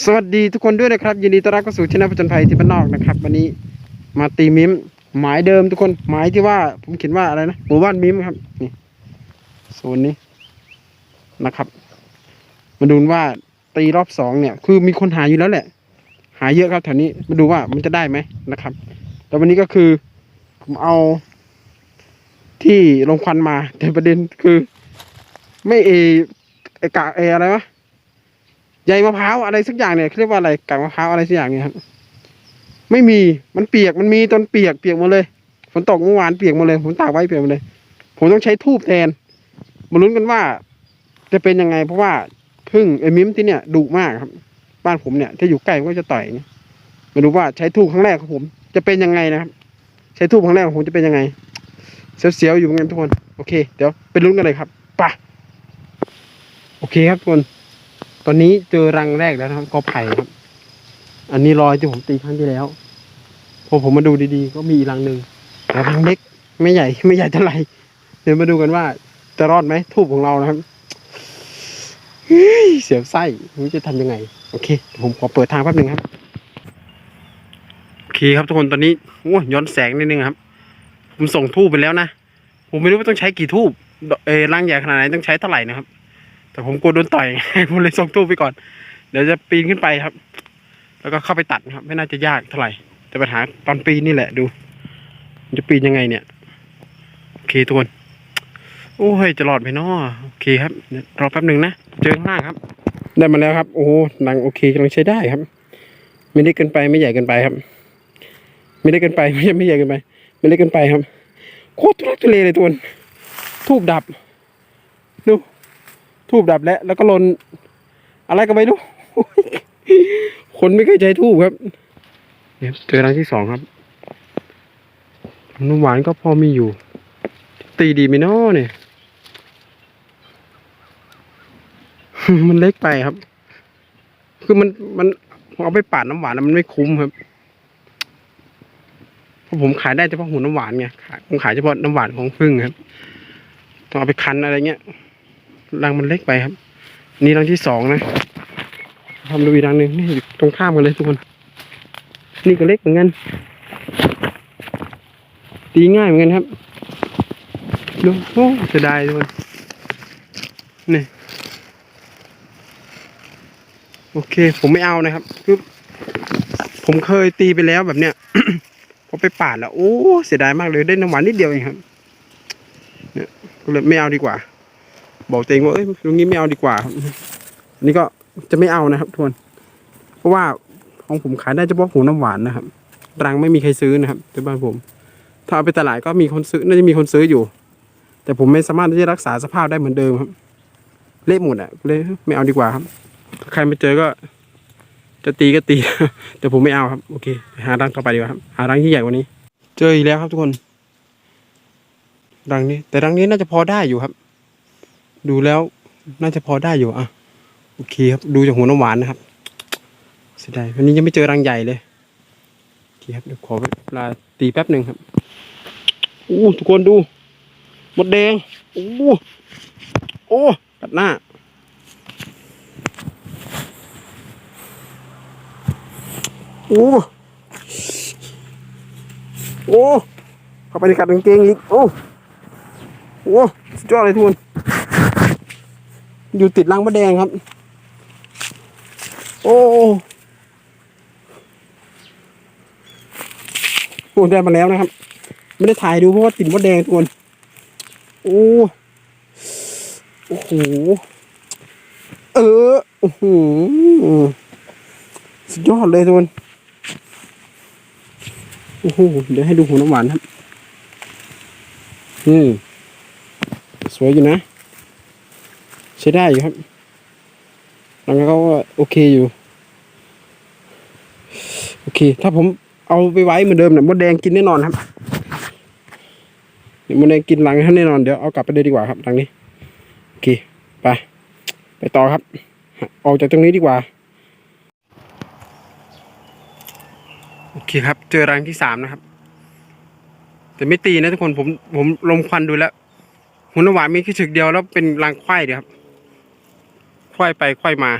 สวัสดีทุกคนด้วยนะครับ ยินดีต้อนรับเข้าสู่ช anel ผจญภัยที่บ้านนอกนะครับ วันนี้มาตีมิมหมายเดิมทุกคนหมายที่ว่าผมเขียนว่าอะไรนะหมู่บ้านมิมครับนี่โซนนี้นะครับ มาดูว่าตีรอบสองเนี่ย คือมีคนหาอยู่แล้วแหละ หาเยอะครับแถวนี้มาดูว่ามันจะได้ไหมนะครับ แล้ววันนี้ก็คือผมเอาที่ลงควันมาแต่ประเด็นคือ ไม่เอไอกะเออะไรวะ ใยมะพร้าวอะไรสักอย่างเนี่ยเขาเรียกว่าอะไรกากมะพร้าวอะไรสักอย่างเนี่ยครับไม่มีมันเปียกมันมีตอนเปียกเปียกหมดเลยฝนตกเมื่อวานเปียกหมดเลยผมตากไว้เปียกหมดเลย ผมต้องใช้ทูบแทนมาลุ้นกันว่า จะเป็นยังไง เพราะว่าพึ่งไอ้มิมที่เนี่ยดุมากครับ บ้านผมเนี่ยถ้าอยู่ใกล้มันก็จะต่อยเงี้ยมาดูว่าใช้ทูบครั้งแรกของผม จะเป็นยังไงนะครับ ใช้ทูบครั้งแรกของผมจะเป็นยังไงเสียวๆอยู่เหมือนกันทุกคน โอเค เดี๋ยวไปลุ้นกันเลยครับไปโอเคครับทุกคน ตอนนี้เจอรังแรกแล้วนะครับกอไผ่ครับ อันนี้รอยที่ผมตีครั้งที่แล้วพอผมมาดูดีๆ ก็มีอีกรังหนึ่งแต่รังเล็กไม่ใหญ่ไม่ใหญ่เท่าไหร่เดี๋ยวมาดูกันว่าจะรอดไหมทูบของเรานะครับเสียวไส้ไม่รู้จะทำยังไง โอเค ผมขอเปิดทางแป๊บหนึ่งครับโอเคครับทุกคนตอนนี้โอ้ยย้อนแสงนิดนึงครับ ผมส่งทูบไปแล้วนะ ผมไม่รู้ว่าต้องใช้กี่ทูบเออรังใหญ่ขนาดไหนต้องใช้เท่าไหร่นะครับ แต่ผมกลัวโดนต่อยผมเลยส่งตู้ไปก่อน เดี๋ยวจะปีนขึ้นไปครับ แล้วก็เข้าไปตัดครับ ไม่น่าจะยากเท่าไหร่ แต่ปัญหาตอนปีนนี่แหละดูจะปีนยังไงเนี่ย โอเคทุกคนโอ้ยจะรอดไหมเนาะโอเคครับรอแป๊บหนึ่งนะเจอข้างล่างครับ ได้มาแล้วครับ โอ้หนังโอเคกำลังใช้ได้ครับ ไม่ได้เกินไปไม่ใหญ่เกินไปครับ ไม่ได้เกินไปไม่ใช่ไม่ใหญ่เกินไป ไม่เล็กเกินไปครับโคตรทุรักทุเลเลยทุกคนทูบดับดู ทูบดับแล้ว แล้วก็ลน อะไรก็ไม่รู้ คนไม่เคยใช้ทูบครับเนี่ยเจอรังที่สองครับน้ำหวานก็พอมีอยู่ ตีดีไหมน้อเนี่ย มันเล็กไปครับ คือมันมันเอาไปปาดน้ำหวานแล้วมันไม่คุ้มครับเพราะผมขายได้เฉพาะหัวน้ำหวานไงผมขายเฉพาะน้ำหวานของพึ่งครับต้องเอาไปคั้นอะไรเงี้ย รังมันเล็กไปครับ นี่รังที่สองนะทำดูอีกรังหนึ่งนี่อยู่ตรงข้ามกันเลยทุกคน นี่ก็เล็กเหมือนกัน ตีง่ายเหมือนกันครับดูโอ้เสียดายทุกคนนี่โอเค ผมไม่เอานะครับคือผมเคยตีไปแล้วแบบเนี้ยพอไปปาดแล้ว โอ้ เสียดายมากเลยได้น้ำหวานนิดเดียวเองครับ เนี่ยก็เลยไม่เอาดีกว่า บอกตัวเองว่าเอ้ยตรงนี้ไม่เอาดีกว่าครับอันนี้ก็จะไม่เอานะครับทุกคนเพราะว่าของผมขายได้เฉพาะหัวน้ำหวานนะครับรังไม่มีใครซื้อนะครับที่บ้านผม ถ้าเอาไปตลาดก็มีคนซื้อน่าจะมีคนซื้ออยู่ แต่ผมไม่สามารถที่จะรักษาสภาพได้เหมือนเดิมครับ เละหมดอะเลยไม่เอาดีกว่าครับถ้าใครมาเจอก็ จะตีก็ตี แต่ผมไม่เอาครับ โอเค หารังต่อไปดีกว่าครับ หารังที่ใหญ่กว่านี้ เจออีกแล้วครับทุกคน รังนี้ แต่รังนี้น่าจะพอได้อยู่ครับ ดูแล้วน่าจะพอได้อยู่อะโอเคครับดูจากหัวน้ำหวานนะครับเสียดายวันนี้ยังไม่เจอรังใหญ่เลยโอเคครับเดี๋ยวขอเวลาตีแป๊บหนึ่งครับอู้ทุกคนดูหมดแดงโอ้โอ้กัดหน้าโอ้โอ้เข้าไปในกัดกางเกงอีกโอ้โอ้สุดยอดเลยทุกคน อยู่ติดรังมะแดงครับ โอ้โอ้ได้มาแล้วนะครับ ไม่ได้ถ่ายดูเพราะว่าติดมดแดงทุกคนโอ้โอ้โหเออโอ้โหสุดยอดเลยทุกคนโอ้โหเดี๋ยวให้ดูหัวน้ำหวานครับอืมสวยอยู่นะ ใช้ได้อยู่ครับแล้วก็โอเคอยู่ โอเค ถ้าผมเอาไปไว้เหมือนเดิมเนี่ยมดแดงกินแน่นอนครับเนี่ยมดแดงกินหลังท่านแน่นอนเดี๋ยวเอากลับไปเลยดีกว่าครับหลังนี้โอเคไปไปต่อครับ ออกจากตรงนี้ดีกว่าโอเคครับ เจอรังที่สามนะครับ แต่ไม่ตีนะทุกคนผมผมลมควันดูแล้ว หุ่นหวานมีแค่ฉึกเดียวแล้วเป็นรังควายเดียวครับ ควายไปควายมา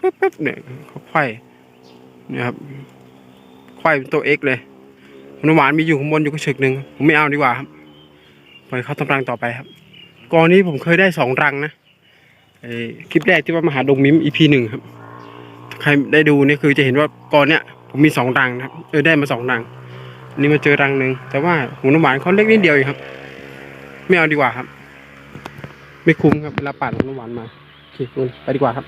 ป๊บแป๊บเนี่ยเขาไขว้เนี่ยครับไขว้เป็นตัวเอ็กเลยน้ำหวานมีอยู่ข้างบนอยู่ก็ฉึกหนึ่งผมไม่เอาดีกว่าครับปล่อยเขาทำรังต่อไปครับกองนี้ผมเคยได้สองรังนะไอคลิปแรกที่ว่ามหาดงมิม EP หนึ่งครับใครได้ดูนี่คือจะเห็นว่ากอนเนี้ยผมมีสองรังนะครับเออได้มาสองรัง นี่มาเจอรังหนึ่งแต่ว่าหูน้ำหวานเขาเล็กนิดเดียวเองครับ ไม่เอาดีกว่าครับ ไม่คุ้มครับเวลาปาดหูน้ำหวานมา เคคุณไปดีกว่าครับ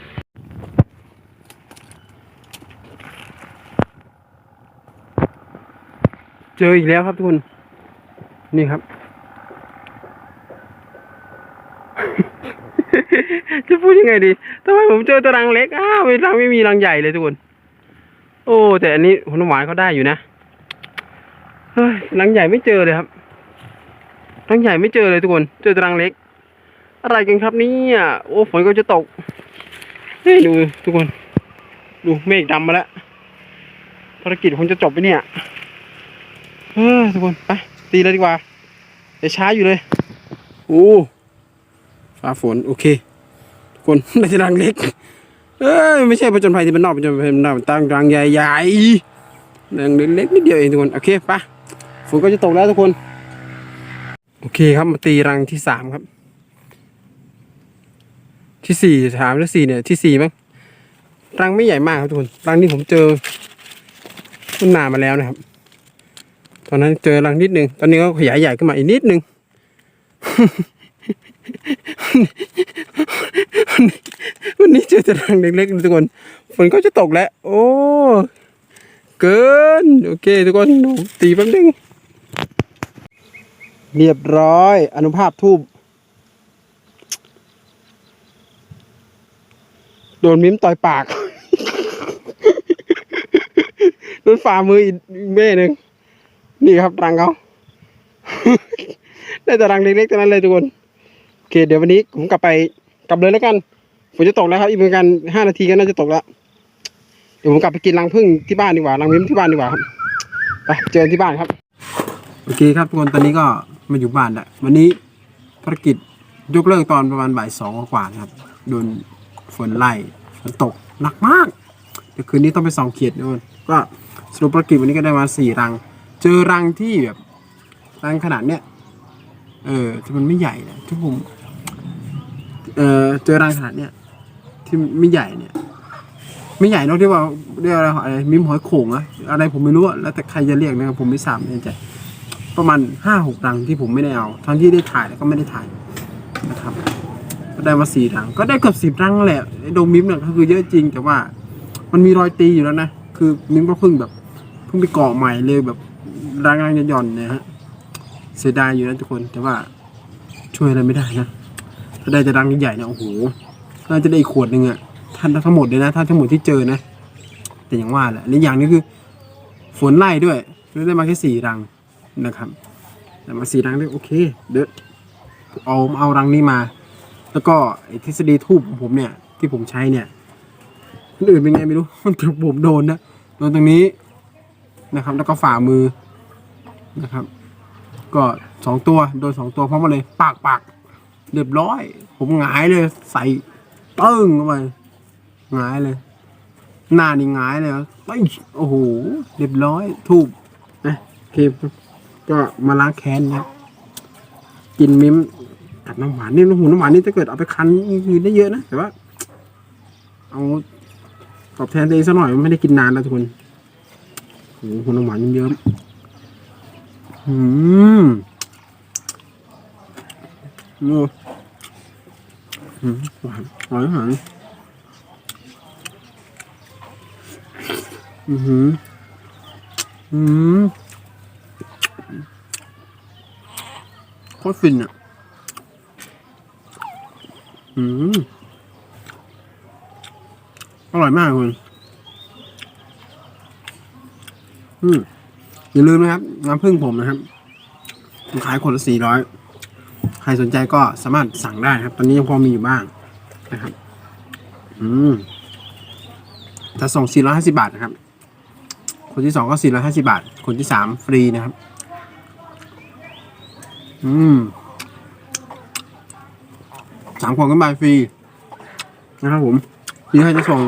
เจออีกแล้วครับทุกคน นี่ครับ จะพูดยังไงดีทำไมผมเจอแตรังเล็ก อ้าวไม่รังไม่มีรังใหญ่เลยทุกคน โอ้ แต่อันนี้หัวน้ำหวานเขาได้อยู่นะเฮ้ยรังใหญ่ไม่เจอเลยครับรังใหญ่ไม่เจอเลยทุกคน เจอแตรังเล็ก อะไรกันครับเนี่ยโอ้ฝนก็จะตกเฮ้ยดูทุกคน ดูเมฆดำมาแล้วภารกิจคงจะจบไปเนี่ยเฮ้ยทุกคนไปตีเลยดีกว่าอย่ช้าอยู่เลยโอ้ฟ้าฝนโอเค ทุกคนได้ที่รังเล็ก เอ้ยไม่ใช่ผจญภัยที่มันนอกผจญภัยมันนอกตั้งรังใหญ่ๆรังเล็กนิดเดียวเองทุกคนโอเคไปฝนก็จะตกแล้วทุกคน โอเคครับมาตีรังที่สามครับ ที่สี่ถามแล้วสี่เนี่ยที่สี่มั้งรังไม่ใหญ่มากครับทุกคนรังนี้ผมเจอมันนานมาแล้วนะครับ ตอนนั้นเจอรังนิดนึงตอนนี้ก็ขยายใหญ่ขึ้นมาอีกนิดนึงวันนี้เจอแต่รังเล็กๆทุกคนฝนก็จะตกแล้ว โอ้เกินโอเค ทุกคนหนูตีแป๊บนึงเรียบร้อยอนุภาพทูบ โดนมิ้มต่อยปาก โดนฝ่ามืออีกเบ้หนึ่งนี่ครับรังเขาได้แต่รังเล็กๆเท่านั้นเลยทุกคนโอเคเดี๋ยววันนี้ผมกลับไปกลับเลยแล้วกันฝนจะตกแล้วครับอีกประมาณห้านาทีก็น่าจะตกแล้วเดี๋ยวผมกลับไปกินรังผึ้งที่บ้านดีกว่ารังมิ้มที่บ้านดีกว่าครับไปเจอกันที่บ้านครับโอเคครับทุกคนตอนนี้ก็มาอยู่บ้านแล้ววันนี้ภารกิจยกเลิกตอนประมาณบ่ายสองกว่านะครับโดน ฝนไล่ฝนตกหนักมากเดี๋ยวคืนนี้ต้องไปส่องเขียดด้วยก็สรุปภารกิจวันนี้ก็ได้มาสี่รัง เจอรังที่แบบรังขนาดเนี้ยเออที่มันไม่ใหญ่นะที่ผมเออเจอรังขนาดเนี้ยที่ไม่ใหญ่เนี่ย ไม่ใหญ่นอะที่ว่าเรียกอะไรอะไรมิมหอยโข่งอะอะไรผมไม่รู้อะแล้วแต่ใครจะเรียกนะครับผมไม่ทราบแน่ใจประมาณห้าหกรังที่ผมไม่ได้เอาทั้งที่ได้ถ่ายแล้วก็ไม่ได้ถ่ายนะครับ ได้มาสี่รัง ก็ได้เกือบสิบรังแหละไอ้โดมมิมเนี่ยก็คือเยอะจริง แต่ว่ามันมีรอยตีอยู่แล้วนะ คือมิมก็เพิ่งแบบเพิ่งไปเกาะใหม่เลยแบบรังรังหย่อนๆเนี่ยฮะ เสียดายอยู่นะทุกคน แต่ว่าช่วยอะไรไม่ได้นะ ถ้าได้จะรังใหญ่ๆเนี่ยโอ้โห น่าจะได้อีกขวดหนึ่งอะท่านทั้งหมดเลยนะท่านทั้งหมดที่เจอนะ แต่อย่างว่าแหละและอย่างนี้คือ ฝนไล่ด้วยเลยได้มาแค่สี่รังนะครับ แต่มาสี่รังได้โอเค เดี๋ยวเอาเอารังนี้มา แล้วก็ทฤษฎีทูบของผมเนี่ย ที่ผมใช้เนี่ยคนอื่นเป็นไงไม่รู้มันถูกผมโดนนะโดนตรงนี้นะครับ แล้วก็ฝ่ามือนะครับ ก็สองตัวโดนสองตัวพร้อมกันเลยปากปากเรียบร้อย ผมหงายเลย ใส่เติ้งเข้าไปหงายเลย หน้านี่หงายเลยไปโอ้โหเรียบร้อยทูบนะโอเคก็มาล้างแค้นนี่ยกินมิ้ม กับน้ำหวานนี่น้ำหูน้ำหวานนี่ถ้าเกิดเอาไปคั้นกินได้เยอะนะแต่ว่า เอาตอบแทนตัวเองสักหน่อยไม่ได้กินนานแล้วทุกคนโอ้โหหูน้ำหวานเยอะๆอืมโอ้อืมหวานหวานหวานอือหืออืมโคตรฟินอะ อืมอร่อยมากคุณอืมอย่าลืมนะครับ น้ำผึ้งผมนะครับขายคนละสี่ร้อยใครสนใจก็สามารถสั่งได้ครับ ตอนนี้ยังพอมีอยู่บ้างนะครับ อืมจะส่ง450บาทนะครับ คนที่สองก็450บาท คนที่สามฟรีนะครับ อืม สามคนก็บายฟรีนะครับผมพี่ให้จะส่ง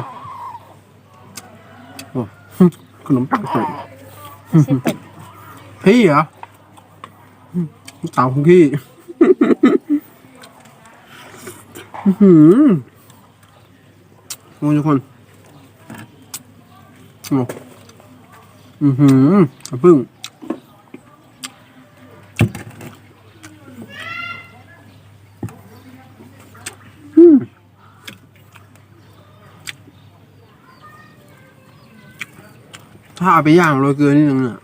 ขนมปังสดไม่ใช่เป็ดพี่เหรออืมเต่าของพี่อื้อหือโอ้ยทุกคนโอ้อือหืออย่าพึ่ง ถ้าเอาไปย่างโรยเกลือนิดนึงเนี่ย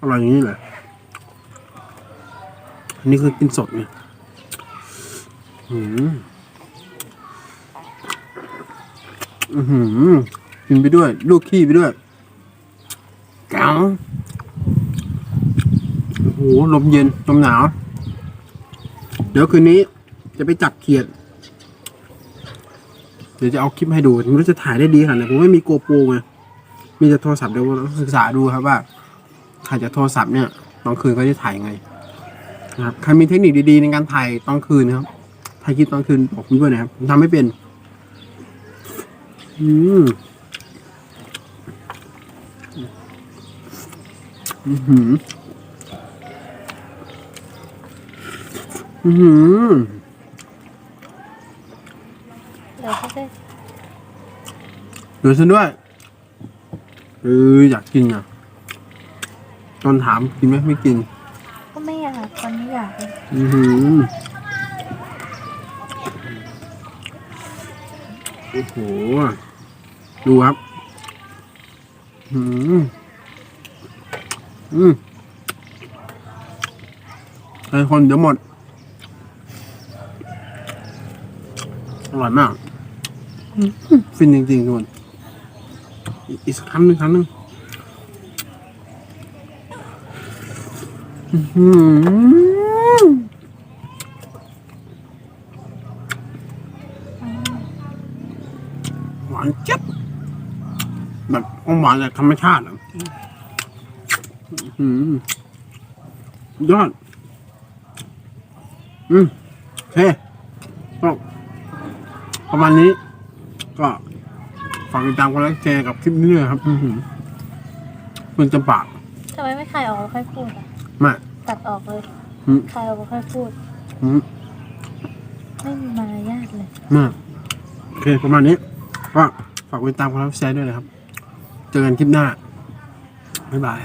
อร่อยอย่างนี้เลยอันนี้คือกินสดไงอืมอือหือกินไปด้วย ลูกขี้ไปด้วยแก้วโอ้โหลมเย็นลมหนาว เดี๋ยวคืนนี้จะไปจับเขียด เดี๋ยวจะเอาคลิปให้ดูไม่รู้จะถ่ายได้ดีขนาดไหนผมไม่มีโกโปรไง มีแต่โทรศัพท์เดี๋ยวเราศึกษาดูครับว่าถ่ายจากโทรศัพท์เนี่ยตอนคืนก็จะถ่ายยังไงนะครับใครมีเทคนิคดีๆในการถ่ายตอนคืนนะครับถ่ายคลิปตอนคืนบอกผมด้วยนะครับผมทำไม่เป็น อืมอือหืออือหือเดี๋ยวเขาจะดูฉันด้วยเอออยากกินอะ ตอนถามกินไหมไม่กิน ก็ไม่อยากตอนนี้อยากเลยอือหือโอ้โห ดูครับ อืมอืมไอ้คนเดี๋ยวหมด อร่อยมากอืมฟินจริงๆทุกคน อีกอีกสักคำหนึ่งคำหนึ่งอือหือหวานเจ็บแบบความหวานจากธรรมชาติอะอือหือยอด อืมโอเคก็ประมาณนี้ ก็ ฝากติดตามกันแล้วแชร์กับคลิปนี้ด้วยครับ อือหือคุณจำปากทำไมไม่คายออกแล้วค่อยพูดอะมาตัดออกเลยอืมคายออกแล้วค่อยพูด อืมไม่มีมารยาทเลย มาโอเคประมาณนี้ก็ฝากติดตามกันแล้วแชร์ด้วยนะครับ เจอกันคลิปหน้าบ๊ายบาย